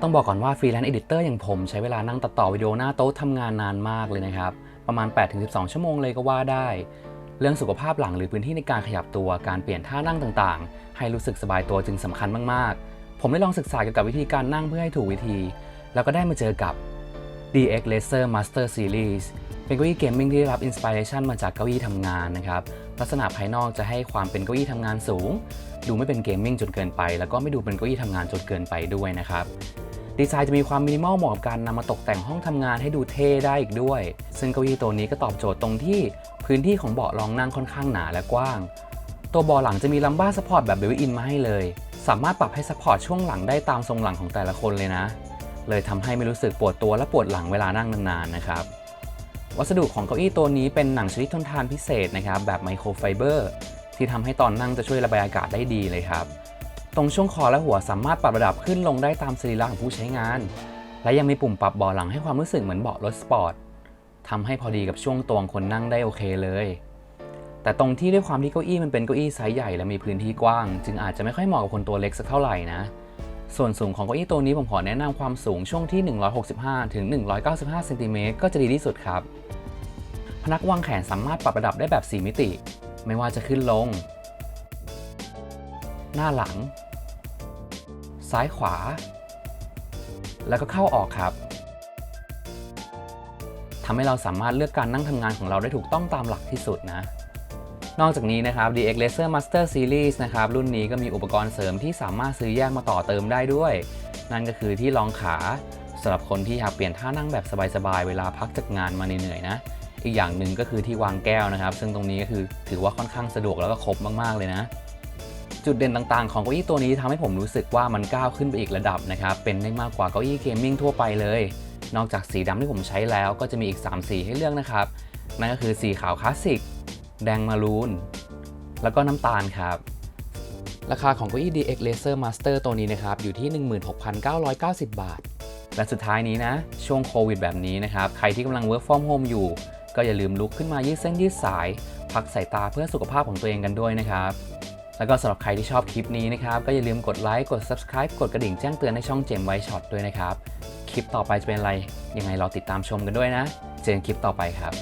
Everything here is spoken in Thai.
ต้องบอกก่อนว่าฟรีแลนซ์เอดิเตอร์อย่างผมใช้เวลานั่งตัดต่อวิดีโอหน้าโต๊ะทำงานนานมากเลยนะครับ ประมาณ 8-12 ชั่วโมงเลยก็ว่าได้ เรื่องสุขภาพหลังหรือพื้นที่ในการขยับตัวการเปลี่ยนท่านั่งต่างๆ ให้รู้สึกสบายตัวจึงสำคัญมากๆ ผมได้ลองศึกษาเกี่ยวกับวิธีการนั่งเพื่อให้ถูกวิธี แล้วก็ได้มาเจอกับ DX Laser Master Series เป็นเก้าอี้เกมมิ่งที่ได้รับอินสปิเรชันมาจากเก้าอี้ทำงานนะครับลักษณะภายนอกจะให้ความเป็นเก้าอี้ทำงานสูง ดูไม่เป็นเกมมิ่งจนเกินไป แล้วก็ไม่ดูเป็นเก้าอี้ทำงานจนเกินไปด้วยนะครับ ดีไซน์จะมีความมินิมอลเหมาะกับการนำมาตกแต่งห้องทำงานให้ดูเท่ได้อีกด้วย ซึ่งเก้าอี้ตัวนี้ก็ตอบโจทย์ตรงที่พื้นที่ของเบาะรองนั่งค่อนข้างหนาและกว้าง ตัวเบาะหลังจะมีลัมบ้าสปอร์ตแบบเบลอินมาให้เลย สามารถปรับให้สปอร์ตช่วงหลังได้ตามทรงหลังของแต่ละคนเลยนะ เลยทำให้ไม่รู้สึกปวดตัวและปวดหลังเวลานั่งนานๆนะครับวัสดุของเก้าอี้ตัวนี้เป็นหนังชนิดทนทานพิเศษนะครับแบบไมโครไฟเบอร์ที่ทำให้ตอนนั่งจะช่วยระบายอากาศได้ดีเลยครับ ตรงช่วงคอและหัวสามารถปรับระดับขึ้นลงได้ตามสรีระของผู้ใช้งาน และยังมีปุ่มปรับเบาะหลังให้ความรู้สึกเหมือนเบาะรถสปอร์ตทำให้พอดีกับช่วงตัวของคนนั่งได้โอเคเลย แต่ตรงที่ด้วยความที่เก้าอี้มันเป็นเก้าอี้ไซส์ใหญ่และมีพื้นที่กว้าง จึงอาจจะไม่ค่อยเหมาะกับคนตัวเล็กสักเท่าไหร่นะ ส่วนสูงของเก้าอี้ตัวนี้ผมขอแนะนำความสูงช่วงที่ 165 ถึง 195 เซนติเมตรก็จะดีที่สุดครับ พนักวางแขนสามารถปรับระดับได้แบบ 4 มิติ ไม่ว่าจะขึ้นลง หน้าหลัง ซ้ายขวา แล้วก็เข้าออกครับทำให้เราสามารถเลือกการนั่งทำงานของเราได้ถูกต้องตามหลักที่สุดนะ นอกจากนี้นะครับ DX Laser Master Series นะครับ รุ่นนี้ก็มีอุปกรณ์เสริมที่สามารถซื้อแยกมาต่อเติมได้ด้วย นั่นก็คือที่รองขาสำหรับคนที่อยากเปลี่ยนท่านั่งแบบสบายๆ เวลาพักจากงานมาเหนื่อยๆนะ อีกอย่างหนึ่งก็คือที่วางแก้วนะครับ ซึ่งตรงนี้ก็คือถือว่าค่อนข้างสะดวกแล้วก็ครบมากๆเลยนะ จุดเด่นต่างๆ ของเก้าอี้ตัวนี้ทำให้ผมรู้สึกว่ามันก้าวขึ้นไปอีกระดับนะครับเป็นได้มากกว่าเก้าอี้เกมมิ่งทั่วไปเลย นอกจากสีดำที่ผมใช้แล้วก็จะมีอีก 3 สีให้เลือกนะครับ นั่นก็คือสีขาวคลาสสิก แดงมารูน แล้วก็น้ำตาลครับราคาของเก้าอี้ DX Laser Master ตัวนี้นะครับอยู่ที่ 16,990 บาท และสุดท้ายนี้นะ ช่วงโควิดแบบนี้นะครับ ใครที่กำลัง work from home อยู่ ก็อย่าลืมลุกขึ้นมายืดเส้นยืดสาย พักสายตาเพื่อสุขภาพของตัวเองกันด้วยนะครับ แล้วก็สำหรับใครที่ชอบคลิปนี้นะครับ ก็อย่าลืมกดไลค์กด subscribe กดกระดิ่งแจ้งเตือนในช่องเจมไว้ช็อตด้วยนะครับ คลิปต่อไปจะเป็นอะไร ยังไงรอติดตามชมกันด้วยนะ เจอกันคลิปต่อไปครับ